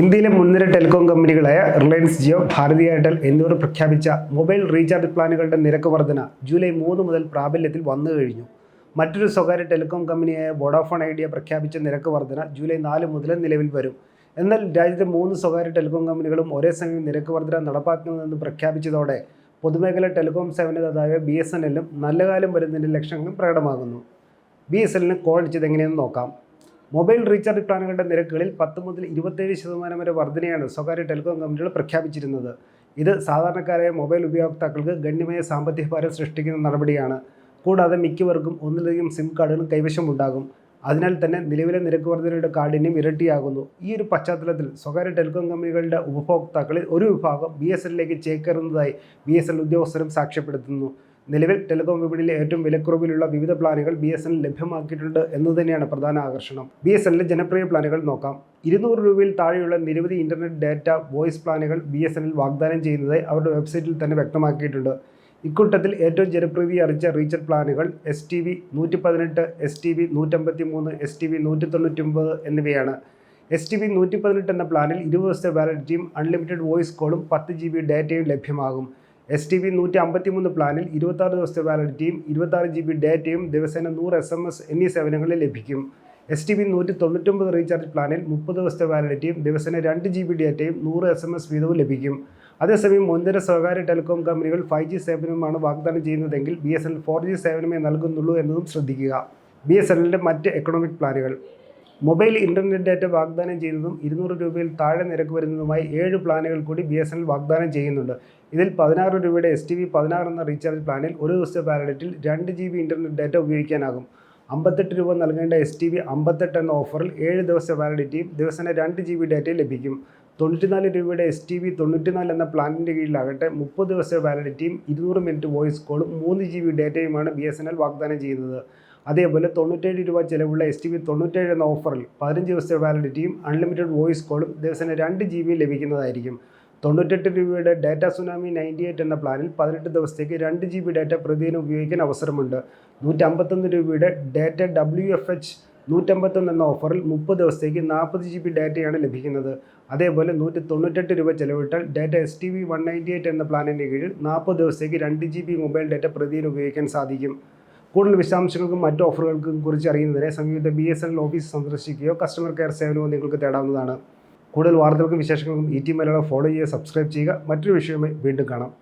ഇന്ത്യയിലെ മുൻനിര ടെലികോം കമ്പനികളായ റിലയൻസ് ജിയോ ഭാരതി എയർടെൽ എന്നിവർ പ്രഖ്യാപിച്ച മൊബൈൽ റീചാർജ് പ്ലാനുകളുടെ നിരക്ക് വർധന ജൂലൈ മൂന്ന് മുതൽ പ്രാബല്യത്തിൽ വന്നു കഴിഞ്ഞു. മറ്റൊരു സ്വകാര്യ ടെലികോം കമ്പനിയായ വോഡാഫോൺ ഐഡിയ പ്രഖ്യാപിച്ച നിരക്ക് വർധന ജൂലൈ നാല് മുതൽ നിലവിൽ വരും. എന്നാൽ രാജ്യത്തെ മൂന്ന് സ്വകാര്യ ടെലികോം കമ്പനികളും ഒരേ സമയം നിരക്ക് വർധന നടപ്പാക്കുന്നതെന്ന് പ്രഖ്യാപിച്ചതോടെ പൊതുമേഖല ടെലികോം സേവനദാതായ ബി എസ് എൻ എല്ലും നല്ല കാലം വരുന്നതിന്റെ ലക്ഷ്യങ്ങളും പ്രകടമാകുന്നു. ബി എസ് എല്ലിന് കോൾ അടിച്ചത് എങ്ങനെയെന്ന് നോക്കാം. മൊബൈൽ റീചാർജ് പ്ലാനുകളുടെ നിരക്കുകളിൽ പത്ത് മുതൽ ഇരുപത്തേഴ് ശതമാനം വരെ വർധനയാണ് സ്വകാര്യ ടെലികോം കമ്പനികൾ പ്രഖ്യാപിച്ചിരുന്നത്. ഇത് സാധാരണക്കാരായ മൊബൈൽ ഉപയോക്താക്കൾക്ക് ഗണ്യമായ സാമ്പത്തിക ഭാരം സൃഷ്ടിക്കുന്ന നടപടിയാണ്. കൂടാതെ മിക്കവർക്കും ഒന്നിലധികം സിം കാർഡുകൾ കൈവശമുണ്ടാകും. അതിനാൽ തന്നെ നിലവിലെ നിരക്ക് വർധനയുടെ കാഠിന്യം ഇരട്ടിയാകുന്നു. ഈ ഒരു പശ്ചാത്തലത്തിൽ സ്വകാര്യ ടെലികോം കമ്പനികളുടെ ഉപഭോക്താക്കളിൽ ഒരു വിഭാഗം ബി എസ് എല്ലിലേക്ക് ചേക്കേറുന്നതായി ബി എസ് എൽ ഉദ്യോഗസ്ഥരും സാക്ഷ്യപ്പെടുത്തുന്നു. നിലവിൽ ടെലികോം വിപണിയിലെ ഏറ്റവും വിലക്കുറവിലുള്ള വിവിധ പ്ലാനുകൾ ബി എസ് എൻ ലഭ്യമാക്കിയിട്ടുണ്ട് എന്ന് തന്നെയാണ് പ്രധാന ആകർഷണം. ബി എസ് എന്നിലെ ജനപ്രിയ പ്ലാനുകൾ നോക്കാം. ഇരുന്നൂറ് രൂപയിൽ താഴെയുള്ള നിരവധി ഇന്റർനെറ്റ് ഡാറ്റ വോയിസ് പ്ലാനുകൾ ബി എസ് എന്നിൽ വാഗ്ദാനം ചെയ്യുന്നതായി അവരുടെ വെബ്സൈറ്റിൽ തന്നെ വ്യക്തമാക്കിയിട്ടുണ്ട്. ഇക്കൂട്ടത്തിൽ ഏറ്റവും ജനപ്രീതി അറിയിച്ച റീചാർജ് പ്ലാനുകൾ എസ് ടി വി നൂറ്റി പതിനെട്ട് എസ് ടി വി നൂറ്റമ്പത്തി മൂന്ന് എസ് ടി വി നൂറ്റി തൊണ്ണൂറ്റൊമ്പത് എന്നിവയാണ്. എസ് ടി വി നൂറ്റി പതിനെട്ട് എന്ന പ്ലാനിൽ ഇരുപത് ദിവസത്തെ വാലിഡിറ്റിയും അൺലിമിറ്റഡ് വോയിസ് കോളും പത്ത് ജി ബി ഡാറ്റയും ലഭ്യമാകും. എസ് ടി വി നൂറ്റി അമ്പത്തി മൂന്ന് പ്ലാനിൽ ഇരുപത്താറ് ദിവസത്തെ വാലിഡിറ്റിയും ഇരുപത്താറ് ജി ബി ഡേറ്റയും ദിവസേന നൂറ് എസ് എം എസ് എന്നീ സേവനങ്ങളിൽ ലഭിക്കും. എസ് ടി വി നൂറ്റി തൊണ്ണൂറ്റൊമ്പത് റീചാർജ് പ്ലാനിൽ മുപ്പത് ദിവസത്തെ വാലിഡിറ്റിയും ദിവസേന രണ്ട് ജി ബി ഡേറ്റയും നൂറ് എസ് എം എസ് വീതവും ലഭിക്കും. അതേസമയം മുൻനിര സ്വകാര്യ ടെലികോം കമ്പനികൾ ഫൈവ് ജി സേവനമാണ് വാഗ്ദാനം ചെയ്യുന്നതെങ്കിൽ B S N four G സേവനമേ നൽകുന്നുള്ളൂ എന്നതും ശ്രദ്ധിക്കുക. ബി എസ് എല്ലിന്റെ മറ്റ് എക്കണോമിക് പ്ലാനുകൾ മൊബൈൽ ഇന്റർനെറ്റ് ഡാറ്റ വാഗ്ദാനം ചെയ്തതും ഇരുന്നൂറ് രൂപയിൽ താഴെ നിരക്ക് വരുന്നതുമായി ഏഴ് പ്ലാനുകൾ കൂടി ബി എസ് എൻ എൽ വാഗ്ദാനം ചെയ്യുന്നുണ്ട്. ഇതിൽ പതിനാറ് രൂപയുടെ എസ് ടി വി പതിനാറ് എന്ന റീചാർജ് പ്ലാനിൽ ഒരു ദിവസത്തെ വാലിഡിറ്റിയിൽ രണ്ട് ജി ബി ഇന്റർനെറ്റ് ഡാറ്റ ഉപയോഗിക്കാനാകും. അമ്പത്തെട്ട് രൂപ നൽകേണ്ട എസ് ടി വി അമ്പത്തെട്ട് എന്ന ഓഫറിൽ ഏഴ് ദിവസത്തെ വാലിഡിറ്റിയും ദിവസേന രണ്ട് ജി ബി ഡാറ്റയും ലഭിക്കും. തൊണ്ണൂറ്റിനാല് രൂപയുടെ എസ് ടി വി തൊണ്ണൂറ്റിനാല് എന്ന പ്ലാനിന്റെ കീഴിലാകട്ടെ മുപ്പത് ദിവസത്തെ വാലിഡിറ്റിയും ഇരുന്നൂറ് മിനിറ്റ് വോയിസ് കോളും മൂന്ന് ജി ബി ഡാറ്റയുമാണ് ബി എസ് എൻ എൽ വാഗ്ദാനം ചെയ്യുന്നത്. അതേപോലെ തൊണ്ണൂറ്റേഴ് രൂപ ചിലവുള്ള എസ് ടി വി തൊണ്ണൂറ്റേഴ് എന്ന ഓഫറിൽ പതിനഞ്ച് ദിവസത്തെ വാലിഡിറ്റിയും അൺലിമിറ്റഡ് വോയിസ് കോളും ദിവസേന രണ്ട് ജി ബി ലഭിക്കുന്നതായിരിക്കും. തൊണ്ണൂറ്റെട്ട് രൂപയുടെ ഡാറ്റ സുനാമി നയന്റി എയ്റ്റ് എന്ന പ്ലാനിൽ പതിനെട്ട് ദിവസത്തേക്ക് രണ്ട് ജി ബി ഡാറ്റ പ്രതിദിനം ഉപയോഗിക്കാൻ അവസരമുണ്ട്. നൂറ്റമ്പത്തൊന്ന് രൂപയുടെ ഡാറ്റ ഡബ്ല്യു എഫ് എച്ച് നൂറ്റമ്പത്തൊന്ന് എന്ന ഓഫറിൽ മുപ്പത് ദിവസത്തേക്ക് നാൽപ്പത് ജി ബി ഡാറ്റയാണ് ലഭിക്കുന്നത്. അതേപോലെ നൂറ്റി തൊണ്ണൂറ്റെട്ട് രൂപ ചെലവിട്ടാൽ data S T V one ninety eight എന്ന പ്ലാനിന്റെ കീഴിൽ നാൽപ്പത് ദിവസത്തേക്ക് രണ്ട് ജി ബി മൊബൈൽ ഡാറ്റ പ്രതിദിനം ഉപയോഗിക്കാൻ സാധിക്കും. കൂടുതൽ വിശദാംശങ്ങൾക്കും മറ്റ് ഓഫറുകൾക്കും കുറിച്ച് അറിയുന്നതിന് സമീപത്തെ B S N L office സന്ദർശിക്കുകയോ customer care സേവനമോ നിങ്ങൾക്ക് തേടാവുന്നതാണ്. കൂടുതൽ വാർത്തകൾക്കും വിശേഷങ്ങൾക്കും ഇ ടി മലയാളം ഫോളോ ചെയ്യുക സബ്സ്ക്രൈബ് ചെയ്യുക. മറ്റൊരു വിഷയമായി വീണ്ടും കാണാം.